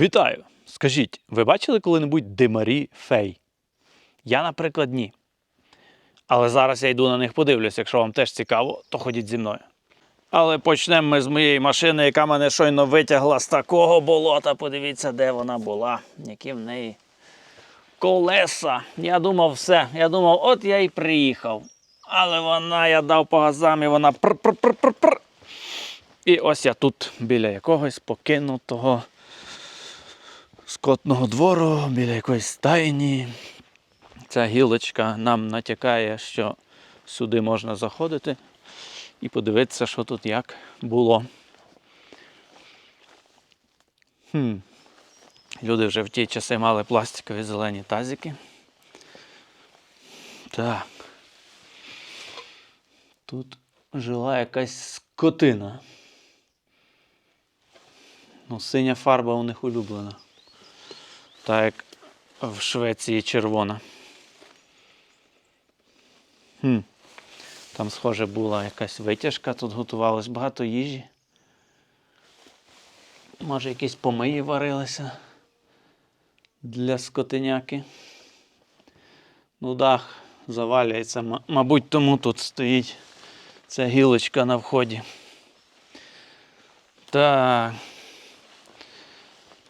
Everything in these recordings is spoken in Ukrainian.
Вітаю! Скажіть, ви бачили коли-небудь димарі фей? Я, наприклад, ні. Але зараз я йду на них подивлюсь. Якщо вам теж цікаво, то ходіть зі мною. Але почнемо ми з моєї машини, яка мене щойно витягла з такого болота. Подивіться, де вона була, які в неї колеса. Я думав, все. Я думав, от я і приїхав. Але вона, я дав по газам, і вона пр-пр-пр-пр-пр. І ось я тут біля якогось покинутого скотного двору, біля якоїсь стайні. Ця гілочка нам натякає, що сюди можна заходити і подивитися, що тут як було. Хм. Люди вже в ті часи мали пластикові зелені тазики. Так. Тут жила якась скотина. Ну, синя фарба у них улюблена. Так як в Швеції червона. Хм. Там, схоже, була якась витяжка, тут готувалось багато їжі. Може, якісь помиї варилися для скотиняки. Ну, дах завалюється. Мабуть, тому тут стоїть ця гілочка на вході. Так.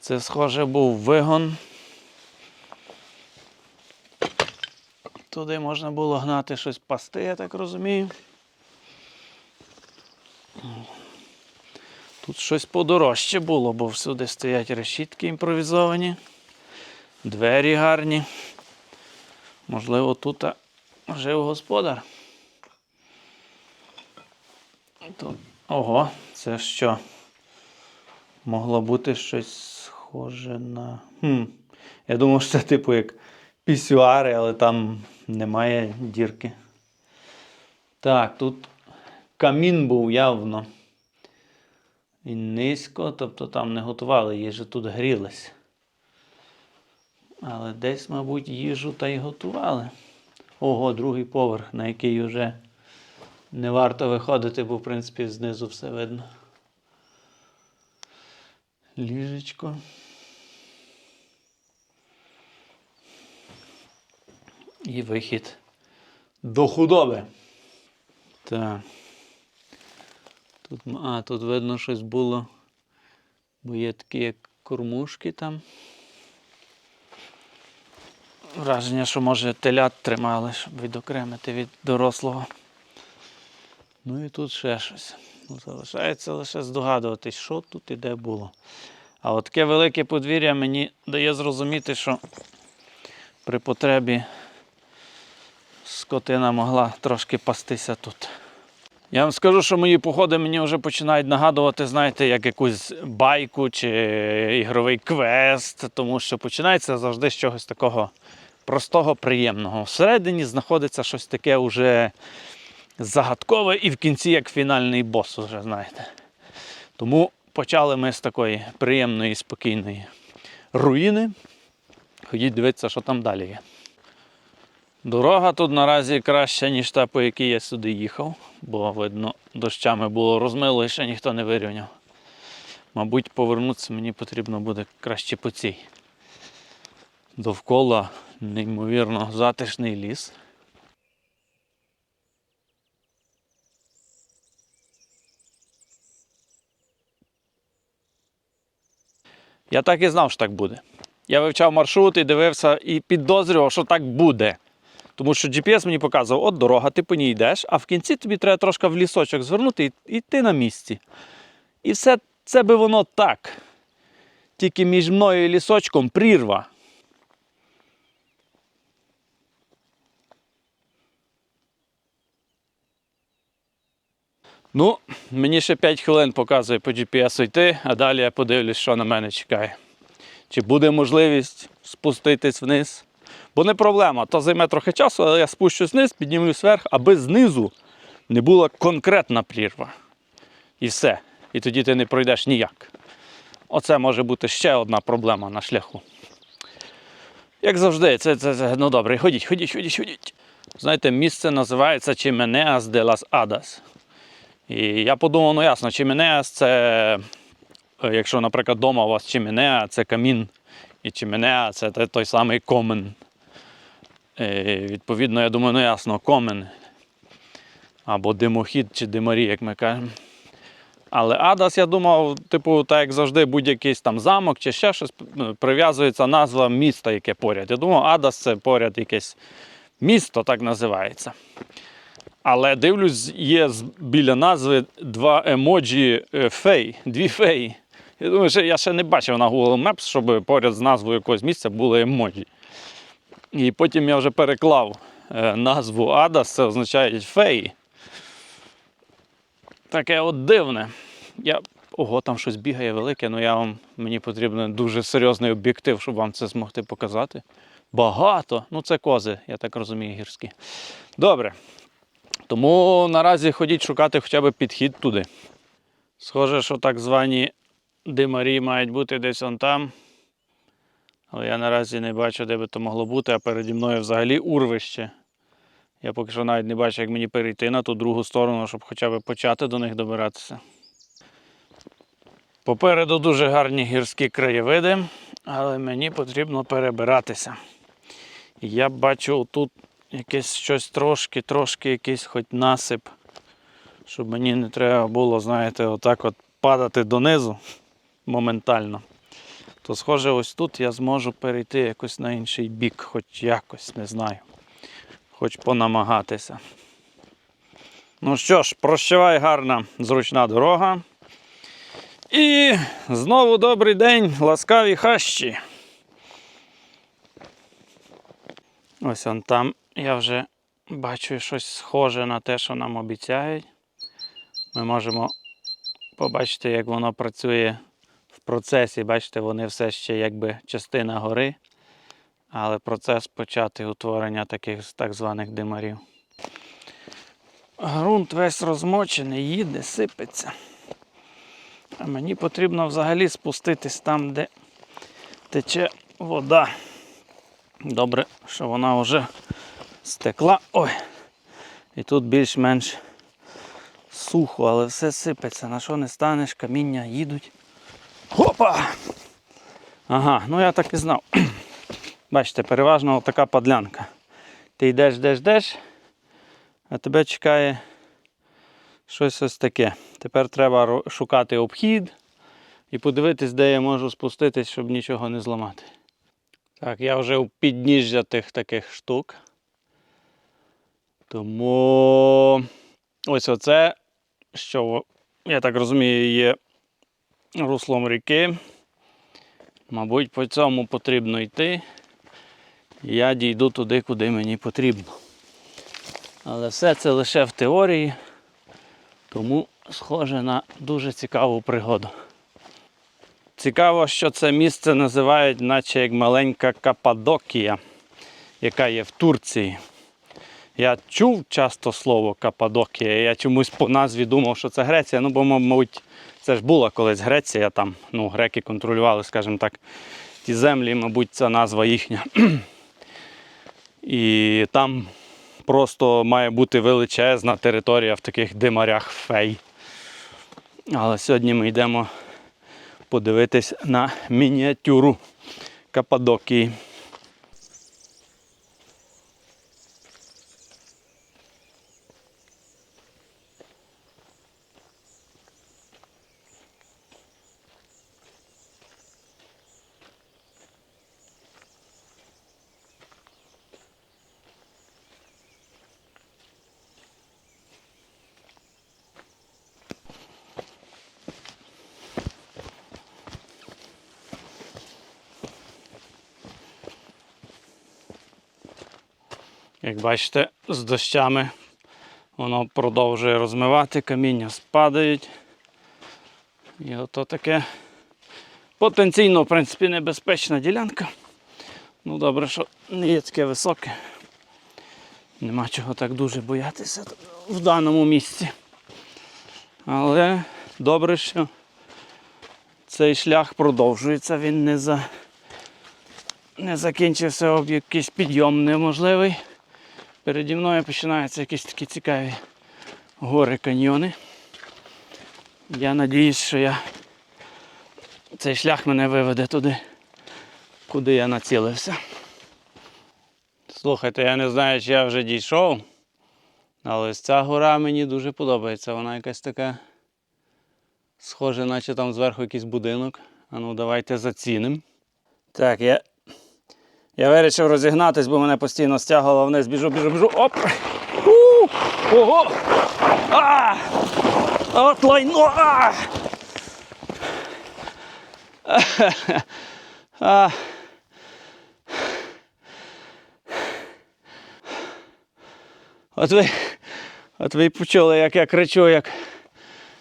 Це, схоже, був вигон. Туди можна було гнати щось пасти, я так розумію. Тут щось подорожче було, бо всюди стоять решітки імпровізовані, двері гарні. Можливо, тут жив господар. Тут... Ого, це що? Могло бути щось схоже на. Хм. Я думав, що це типу як пісюари, але там немає дірки. Так, тут камін був явно. І низько, тобто там не готували їжу, тут грілись. Але десь, мабуть, їжу та й готували. Ого, другий поверх, на який вже не варто виходити, бо, в принципі, знизу все видно. Ліжечко. І вихід до худоби. Так. Тут, а, тут видно щось було. Бо є такі як кормушки там. Враження, що може телят тримали, щоб відокремити від дорослого. Ну і тут ще щось. Ну, Залишається лише здогадуватись, що тут і де було. А от таке велике подвір'я мені дає зрозуміти, що при потребі скотина могла трошки пастися тут. Я вам скажу, що мої походи мені вже починають нагадувати, знаєте, як якусь байку чи ігровий квест, тому що починається завжди з чогось такого простого, приємного. Всередині знаходиться щось таке уже загадкове і в кінці як фінальний бос, вже знаєте. Тому почали ми з такої приємної, спокійної руїни. Ходіть дивитися, що там далі є. Дорога тут наразі краща, ніж та, по якій я сюди їхав, бо, видно, дощами було розмило і ще ніхто не вирівняв. Мабуть, повернутися мені потрібно буде краще по цій. Довкола неймовірно затишний ліс. Я так і знав, що так буде. Я вивчав маршрут і дивився і підозрював, що так буде. Тому що GPS мені показував, от дорога, ти по ній йдеш, а в кінці тобі треба трошки в лісочок звернути і, ти на місці. І все це би воно так. Тільки між мною і лісочком прірва. Ну, мені ще 5 хвилин показує по GPS йти, а далі я подивлюсь, що на мене чекає. Чи буде можливість спуститись вниз? Бо не проблема, то займе трохи часу, але я спущусь вниз, піднімусь вверх, аби знизу не була конкретна прірва. І все. І тоді ти не пройдеш ніяк. Оце може бути ще одна проблема на шляху. Як завжди, це, це, це ну добре, ходіть, ходіть, ходіть, ходіть. Знаєте, місце називається Чименеас де лас Адас. І я подумав, ну ясно, Чименеас це е, якщо, наприклад, вдома у вас чимінеа, це камін, і чимінеа це той самий комен. Е, Відповідно, я думаю, ну ясно, комен. Або димохід чи димарі, як ми кажемо. Але Адас, я думав, типу, так як завжди, будь-який там замок чи ще щось ну, прив'язується назва міста, яке поряд. Я думав, Адас це поряд якесь місто, так називається. Але дивлюсь, є біля назви два емоджі е, фей, дві феї. Я думаю, що я ще не бачив на Google Maps, щоб поряд з назвою якогось місця були емоджі. І потім я вже переклав е, назву Адас, це означає феї. Таке от дивне. Я... Ого, там щось бігає велике, але я вам, мені потрібен дуже серйозний об'єктив, щоб вам це змогти показати. Багато. Ну, це кози, я так розумію, гірські. Добре. Тому наразі ходіть шукати хоча б підхід туди. Схоже, що так звані димарі мають бути десь он там. Але я наразі не бачу, де би то могло бути, а переді мною взагалі урвище. Я поки що навіть не бачу, як мені перейти на ту другу сторону, щоб хоча б почати до них добиратися. Попереду дуже гарні гірські краєвиди, але мені потрібно перебиратися. Я бачу тут якесь щось трошки, трошки якийсь хоч насип, щоб мені не треба було, знаєте, отак от падати донизу моментально. То, схоже, ось тут я зможу перейти якось на інший бік, хоч якось, не знаю. Хоч понамагатися. Ну що ж, прощавай гарна, зручна дорога. І знову добрий день, ласкаві хащі. Ось он там я вже бачу щось схоже на те, що нам обіцяють. Ми можемо побачити, як воно працює процесі. Бачите, вони все ще якби частина гори, але процес почати утворення таких так званих димарів. Грунт весь розмочений, їде, сипеться. А мені потрібно взагалі спуститись там, де тече вода. Добре, що вона вже стекла. Ой. І тут більш-менш сухо, але все сипеться. На що не станеш, каміння їдуть. Хопа! Ага, ну я так і знав. Бачите, переважно така падлянка. Ти йдеш, йдеш, йдеш, а тебе чекає щось ось таке. Тепер треба шукати обхід і подивитись, де я можу спуститись, щоб нічого не зламати. Так, я вже у підніжжя тих таких штук. Тому ось оце, що, я так розумію, є руслом ріки. Мабуть, по цьому потрібно йти. Я дійду туди, куди мені потрібно. Але все це лише в теорії, тому схоже на дуже цікаву пригоду. Цікаво, що це місце називають, наче як маленька Каппадокія, яка є в Турції. Я чув часто слово Каппадокія, я чомусь по назві думав, що це Греція. Ну, бо, мабуть, це ж була колись Греція, там ну, греки контролювали, скажімо так, ті землі, мабуть, це назва їхня. І там просто має бути величезна територія в таких димарях фей. Але сьогодні ми йдемо подивитись на мініатюру Каппадокії. Бачите, з дощами воно продовжує розмивати, каміння спадають. І ото таке потенційно, в принципі, небезпечна ділянка. Ну, добре, що не є таке високе. Нема чого так дуже боятися в даному місці. Але добре, що цей шлях продовжується, він не, за... не закінчився об якийсь підйом неможливий. Переді мною починаються якісь такі цікаві гори каньйони. Я надіюсь, що я цей шлях мене виведе туди, куди я націлився. Слухайте, я не знаю, чи я вже дійшов, але ось ця гора мені дуже подобається. Вона якась така схожа, наче там зверху якийсь будинок. А ну давайте зацінимо. Так, я, я вирішив розігнатись, бо мене постійно стягувало вниз. Біжу, біжу, біжу. Оп! У! Ого! А! От лайно! А! От ви, от ви почули, як я кричу, як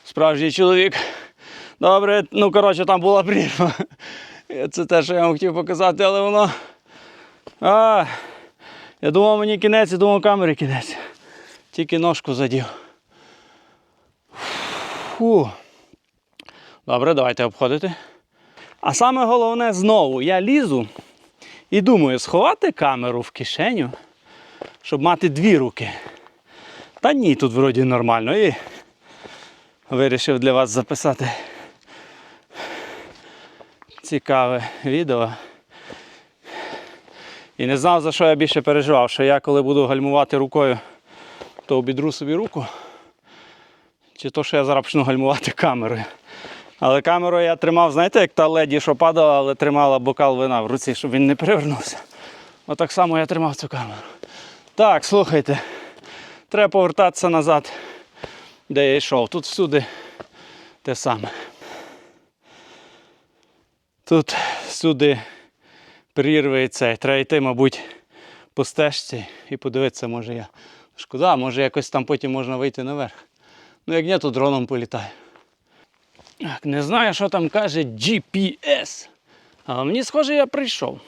справжній чоловік. Добре, ну коротше, там була прірва. Це те, що я вам хотів показати, але воно. А, я думав, мені кінець, я думав, камері кінець. Тільки ножку задів. Фу. Добре, давайте обходити. А саме головне знову, я лізу і думаю, сховати камеру в кишеню, щоб мати дві руки. Та ні, тут вроді нормально. І вирішив для вас записати цікаве відео. І не знав, за що я більше переживав, що я коли буду гальмувати рукою, то обідру собі руку. Чи то, що я зараз почну гальмувати камерою. Але камеру я тримав, знаєте, як та леді, що падала, але тримала бокал вина в руці, щоб він не перевернувся. Отак само я тримав цю камеру. Так, слухайте, треба повертатися назад, де я йшов. Тут всюди те саме. Тут всюди прірви і цей. Треба йти, мабуть, по стежці і подивитися, може я. Шкода, може якось там потім можна вийти наверх. Ну як ні, то дроном політаю. Так, не знаю, що там каже GPS. Але мені схоже, я прийшов.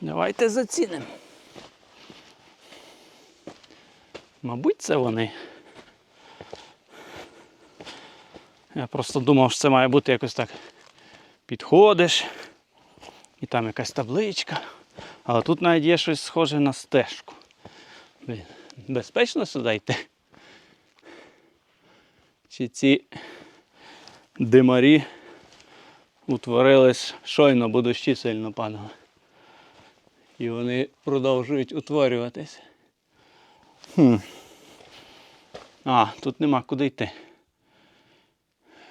Давайте зацінимо. Мабуть, це вони. Я просто думав, що це має бути якось так. Підходиш, і там якась табличка. Але тут навіть є щось схоже на стежку. Блін, безпечно сюди йти? Чи ці димарі утворились щойно, бо дощі сильно падали. І вони продовжують утворюватись. Хм. А, тут нема куди йти.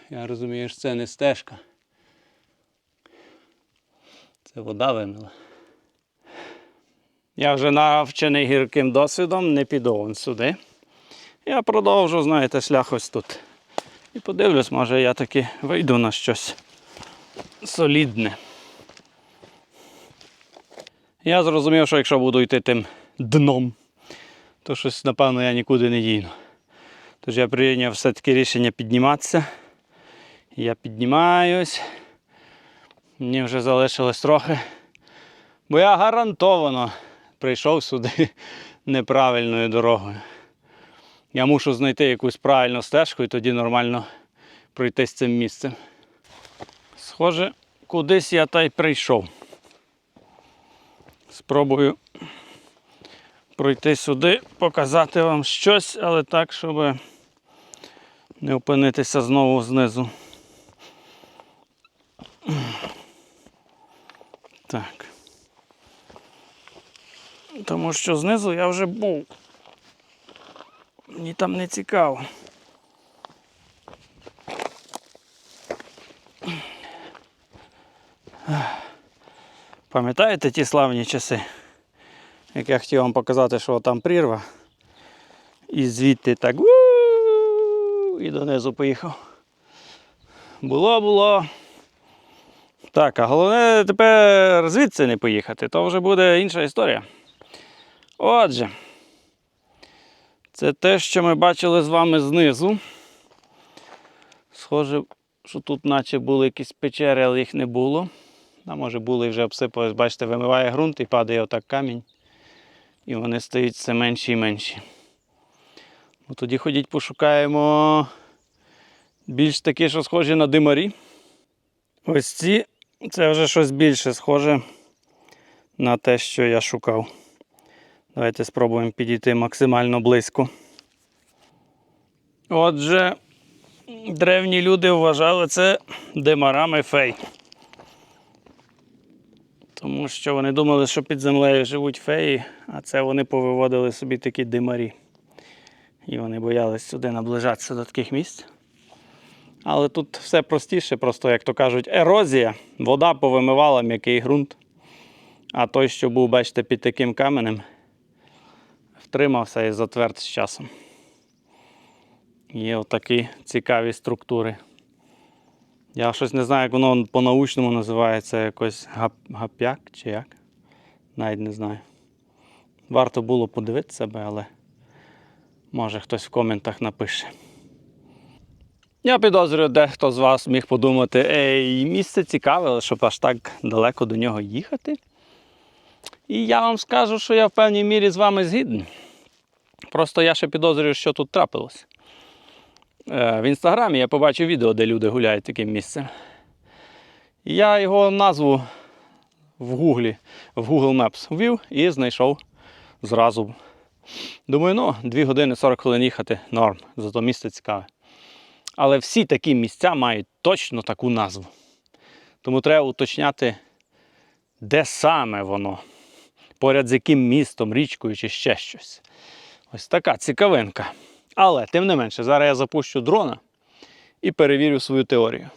Я розумію, що це не стежка. Це вода вимила. Я вже навчений гірким досвідом, не піду вон сюди. Я продовжу, знаєте, шлях ось тут. І подивлюсь, може я таки вийду на щось солідне. Я зрозумів, що якщо буду йти тим дном, то щось, напевно, я нікуди не дійну. Тож я прийняв все-таки рішення підніматися. Я піднімаюсь. Мені вже залишилось трохи. Бо я гарантовано прийшов сюди неправильною дорогою. Я мушу знайти якусь правильну стежку і тоді нормально пройтись цим місцем. Схоже, кудись я та й прийшов. Спробую пройти сюди, показати вам щось, але так, щоб не опинитися знову знизу. Так. Тому що знизу я вже був. Мені там не цікаво. Пам'ятаєте ті славні часи? Як я хотів вам показати, що там прірва. І звідти так і донизу поїхав. Було, було. Так, а головне тепер звідси не поїхати, то вже буде інша історія. Отже, це те, що ми бачили з вами знизу. Схоже, що тут наче були якісь печери, але їх не було. А може були вже обсипались, бачите, вимиває ґрунт і падає отак камінь. І вони стають все менші і менші. Ну, тоді ходіть пошукаємо більш такі, що схожі на димарі. Ось ці це вже щось більше схоже на те, що я шукав. Давайте спробуємо підійти максимально близько. Отже, древні люди вважали це димарами фей. Тому що вони думали, що під землею живуть феї, а це вони повиводили собі такі димарі. І вони боялись сюди наближатися до таких місць. Але тут все простіше, просто, як то кажуть, ерозія. Вода повимивала м'який ґрунт. А той, що був, бачите, під таким каменем, втримався і затверд з часом. Є отакі цікаві структури. Я щось не знаю, як воно по-научному називається, якось гап, гап'як чи як. Навіть не знаю. Варто було подивитися себе, але може хтось в коментах напише. Я підозрюю, дехто з вас міг подумати, ей, місце цікаве, щоб аж так далеко до нього їхати. І я вам скажу, що я в певній мірі з вами згідний. Просто я ще підозрюю, що тут трапилось. Е, В інстаграмі я побачив відео, де люди гуляють таким місцем. Я його назву в Гуглі, в Google Maps ввів і знайшов зразу. Думаю, ну, 2 години 40 хвилин їхати норм, зато місце цікаве. Але всі такі місця мають точно таку назву. Тому треба уточняти, де саме воно, поряд з яким містом, річкою чи ще щось. Ось така цікавинка. Але, тим не менше, зараз я запущу дрона і перевірю свою теорію.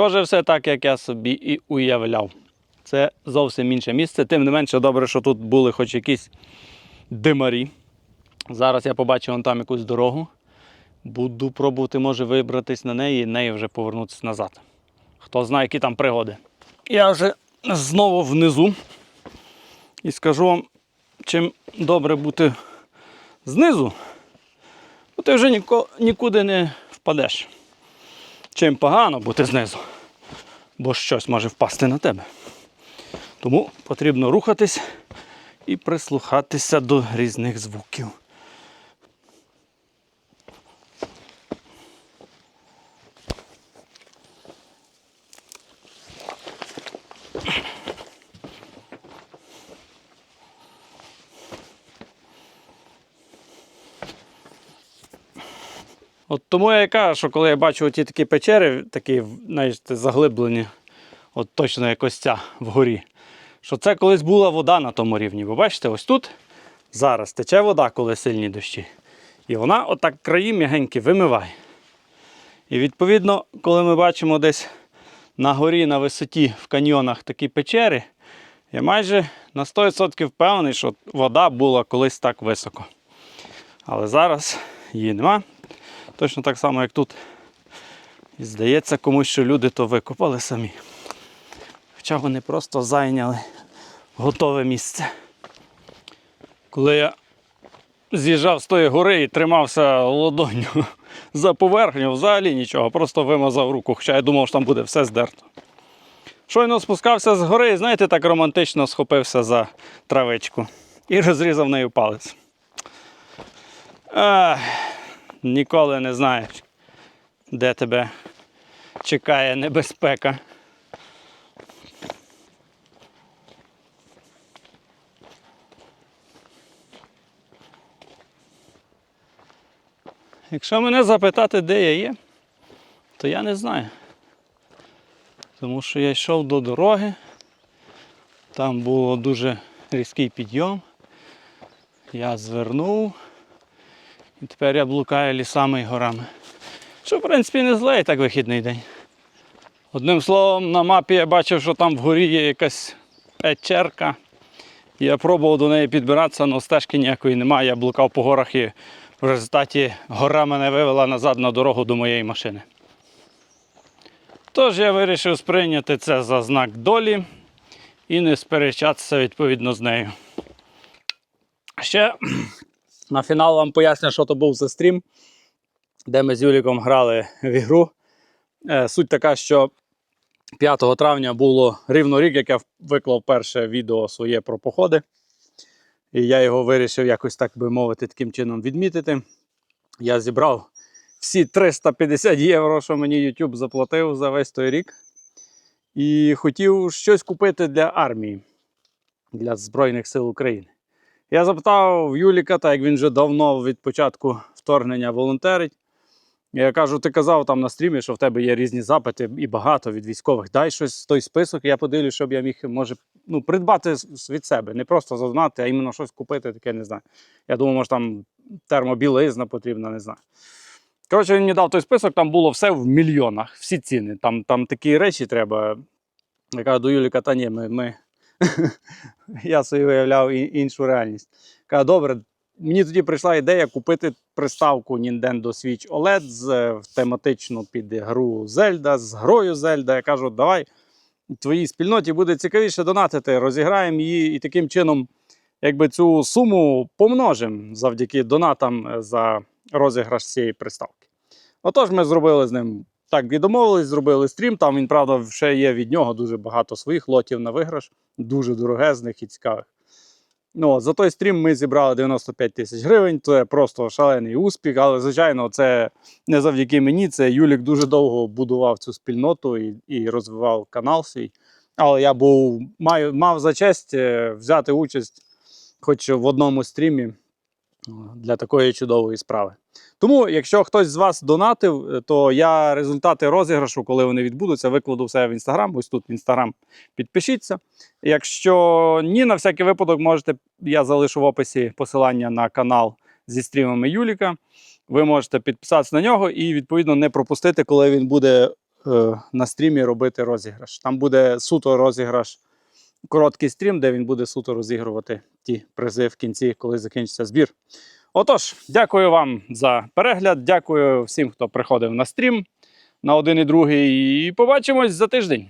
Схоже, все так, як я собі і уявляв. Це зовсім інше місце. Тим не менше, добре, що тут були хоч якісь димарі. Зараз я побачив там якусь дорогу. Буду пробувати, може, вибратись на неї і нею вже повернутися назад. Хто знає, які там пригоди. Я вже знову внизу. І скажу вам, чим добре бути знизу, то ти вже нікуди не впадеш. Чим погано бути знизу, бо щось може впасти на тебе. Тому потрібно рухатись і прислухатися до різних звуків. От тому я і кажу, що коли я бачу ті такі печери, такі знаєте, заглиблені, от точно як ця вгорі, що це колись була вода на тому рівні. Ви бачите, ось тут зараз тече вода, коли сильні дощі. І вона отак краї м'ягенькі вимиває. І відповідно, коли ми бачимо десь на горі, на висоті в каньйонах такі печери, я майже на 100% впевнений, що вода була колись так високо. Але зараз її нема. Точно так само, як тут. І здається комусь, що люди то викопали самі. Хоча вони просто зайняли готове місце. Коли я з'їжджав з тої гори і тримався ладонню за поверхню, взагалі нічого, просто вимазав руку, хоча я думав, що там буде все здерто. Щойно спускався з гори і, знаєте, так романтично схопився за травичку і розрізав нею палець. Ах, ніколи не знаєш, де тебе чекає небезпека. Якщо мене запитати, де я є, то я не знаю. Тому що я йшов до дороги, там було дуже різкий підйом. Я звернув. І тепер я блукаю лісами і горами. Що, в принципі, не зле, так вихідний день. Одним словом, на мапі я бачив, що там вгорі є якась печерка. Я пробував до неї підбиратися, але стежки ніякої немає. Я блукав по горах і в результаті гора мене вивела назад на дорогу до моєї машини. Тож я вирішив сприйняти це за знак долі і не сперечатися відповідно з нею. Ще на фінал вам поясню, що то був за стрім, де ми з Юліком грали в ігру. Е, Суть така, що 5 травня було рівно рік, як я виклав перше відео своє про походи. І я його вирішив якось так би мовити, таким чином відмітити. Я зібрав всі 350 євро, що мені YouTube заплатив за весь той рік. І хотів щось купити для армії, для Збройних сил України. Я запитав в Юліка, так як він вже давно від початку вторгнення волонтерить. Я кажу, ти казав там на стрімі, що в тебе є різні запити і багато від військових. Дай щось той список, я подивлюсь, щоб я міг може ну, придбати від себе. Не просто зазнати, а іменно щось купити, таке не знаю. Я думаю, може там термобілизна потрібна, не знаю. Коротше, він мені дав той список, там було все в мільйонах, всі ціни. Там, там такі речі треба. Я кажу до Юліка, та ні, ми. ми... я собі виявляв іншу реальність. Кажу, добре, мені тоді прийшла ідея купити приставку Nintendo Switch OLED з е, тематично під гру Zelda, з грою Zelda. Я кажу, давай твоїй спільноті буде цікавіше донатити, розіграємо її і таким чином, якби цю суму помножимо завдяки донатам е, за розіграш цієї приставки. Отож, ми зробили з ним так і домовились, зробили стрім. Там він, правда, ще є від нього дуже багато своїх лотів на виграш, дуже дорогезних і цікавих. Ну, за той стрім ми зібрали 95 тисяч гривень. Це просто шалений успіх. Але, звичайно, це не завдяки мені. Це Юлік дуже довго будував цю спільноту і, і розвивав канал свій. Але я був, маю, мав за честь е, взяти участь хоч в одному стрімі для такої чудової справи. Тому, якщо хтось з вас донатив, е, то я результати розіграшу, коли вони відбудуться, викладу все в інстаграм. Ось тут в інстаграм підпишіться. Якщо ні, на всякий випадок можете, я залишу в описі посилання на канал зі стрімами Юліка. Ви можете підписатися на нього і відповідно не пропустити, коли він буде е, на стрімі робити розіграш. Там буде суто розіграш, короткий стрім, де він буде суто розігрувати ті призи в кінці, коли закінчиться збір. Отож, дякую вам за перегляд. Дякую всім, хто приходив на стрім на один і другий. І побачимось за тиждень.